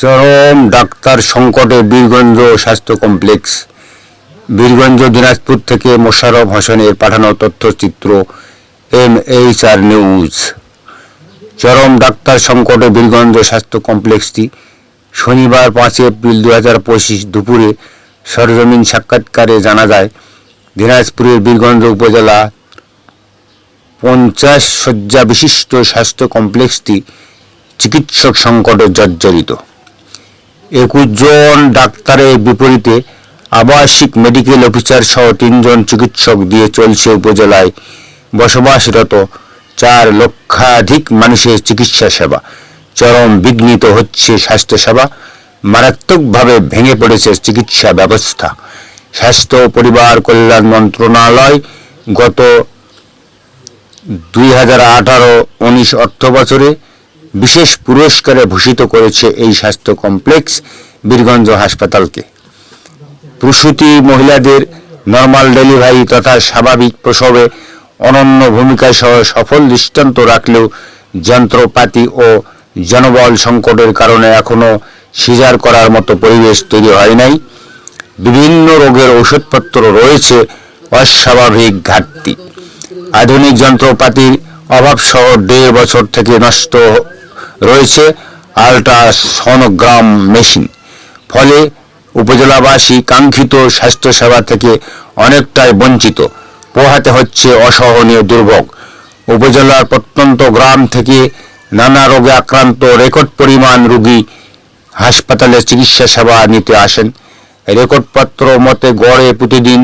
চরম ডাক্তার সংকটে বীরগঞ্জ স্বাস্থ্য কমপ্লেক্স। বীরগঞ্জ দিনাজপুর থেকে মোশাররফ হোসেনের পাঠানো তথ্যচিত্র এম এইচ আর নিউজ। চরম ডাক্তার সংকটে বীরগঞ্জ স্বাস্থ্য কমপ্লেক্সটি শনিবার পাঁচই এপ্রিল দু হাজার পঁচিশ দুপুরে সরজমিন সাক্ষাৎকারে জানা যায়, দিনাজপুরের বীরগঞ্জ উপজেলা পঞ্চাশ শয্যা বিশিষ্ট স্বাস্থ্য কমপ্লেক্সটি চিকিৎসক সংকটে জর্জরিত। একুশ জন ডাক্তারের বিপরীতে আবাসিক মেডিকেল অফিসার সহ তিনজন চিকিৎসক দিয়ে চলছে উপজেলায় বসবাসরত চার লক্ষাধিক মানুষের চিকিৎসা সেবা। চরম বিঘ্নিত হচ্ছে স্বাস্থ্যসেবা মারাত্মকভাবে ভেঙে পড়েছে চিকিৎসা ব্যবস্থা। স্বাস্থ্য পরিবার কল্যাণ মন্ত্রণালয় গত দুই হাজার আঠারো উনিশ অর্থ বছরে বিশেষ পুরস্কারে ভূষিত করেছে এই স্বাস্থ্য কমপ্লেক্স বীরগঞ্জ হাসপাতালকে। প্রসূতি মহিলাদের নর্মাল ডেলিভারি তথা স্বাভাবিক প্রসবে অনন্য ভূমিকা সহ সফল দৃষ্টান্ত রাখলেও যন্ত্রপাতি ও জনবল সংকটের কারণে এখনও সিজার করার মতো পরিবেশ তৈরি হয় নাই। বিভিন্ন রোগের ওষুধপত্র রয়েছে, অস্বাভাবিক ঘাটতি। আধুনিক যন্ত্রপাতির অভাবসহ দেড় বছর থেকে নষ্ট রয়েছে আল্ট্রাসনোগ্রাম মেশিন। ফলে উপজেলাবাসী কাঙ্ক্ষিত স্বাস্থ্যসেবা থেকে অনেকটাই বঞ্চিত। পোহাতে হচ্ছে অসহনীয় দুর্ভোগ। উপজেলার প্রত্যন্ত গ্রাম থেকে নানা রোগে আক্রান্ত রেকর্ড পরিমাণ রোগী হাসপাতালে চিকিৎসা সেবা নিতে আসেন। রেকর্ডপত্র মতে গড়ে প্রতিদিন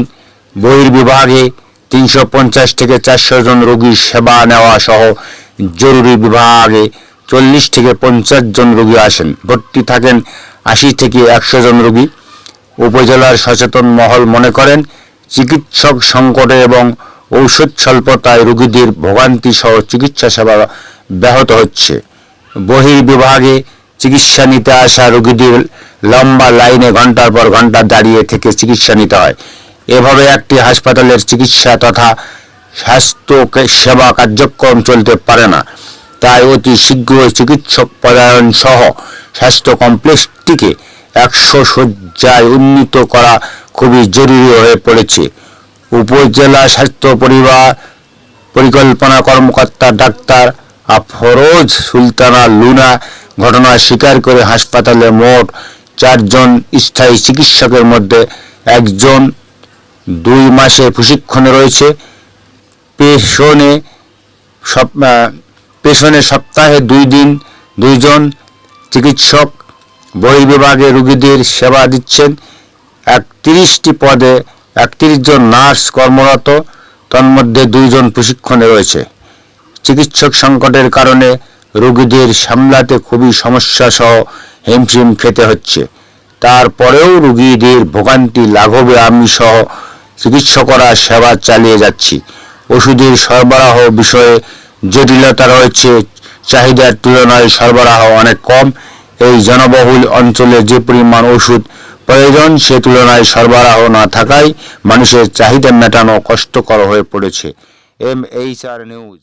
বহির্বিভাগে তিনশো পঞ্চাশ থেকে চারশো জন রোগীর সেবা নেওয়া সহ জরুরি বিভাগে চল্লিশ থেকে পঞ্চাশ জন রোগী আসেন। ভর্তি থাকেন আশি থেকে একশো জন রোগী। উপজেলার সচেতন মহল মনে করেন, চিকিৎসক সংকটে এবং ঔষধ স্বল্পতায় রোগীদের ভোগান্তি সহ চিকিৎসা সেবা ব্যাহত হচ্ছে। বহির্বিভাগে চিকিৎসা নিতে আসা রোগীদের লম্বা লাইনে ঘণ্টার পর ঘণ্টা দাঁড়িয়ে থেকে চিকিৎসা নিতে হয়। এভাবে একটি হাসপাতালের চিকিৎসা তথা স্বাস্থ্য সেবা কার্যক্রম চলতে পারে না। তাই অতি শীঘ্রই চিকিৎসক পদায়ন সহ স্বাস্থ্য কমপ্লেক্সটিকে একশো শয্যায় উন্নীত করা খুবই জরুরি হয়ে পড়েছে। উপজেলা স্বাস্থ্য পরিবার পরিকল্পনা কর্মকর্তা ডাক্তার আফরোজ সুলতানা লুনা ঘটনা স্বীকার করে হাসপাতালে মোট চারজন স্থায়ী চিকিৎসকের মধ্যে একজন দুই মাসে প্রশিক্ষণে রয়েছে। পেশনে সপ পেশনে সপ্তাহে দুই দিন দুইজন চিকিৎসক বহির্বিভাগে রোগীদের সেবা দিচ্ছেন। একত্রিশটি পদে একত্রিশ জন নার্স কর্মরত, তন্মধ্যে দুইজন প্রশিক্ষণে রয়েছে। চিকিৎসক সংকটের কারণে রোগীদের সামলাতে খুবই সমস্যা সহ হিমশিম খেতে হচ্ছে। তারপরেও রোগীদের ভোগান্তি, লাঘবে আমি সহ চিকিৎসকরা সেবা চালিয়ে যাচ্ছি। ওষুধের সরবরাহ বিষয়ে জটিলতা রয়েছে, চাহিদার তুলনায় সরবরাহ অনেক কম। এই জনবহুল অঞ্চলে যে পরিমাণ ওষুধ প্রয়োজন, সে তুলনায় সরবরাহ না থাকায় মানুষের চাহিদা মেটানো কষ্টকর হয়ে পড়েছে। M H R news.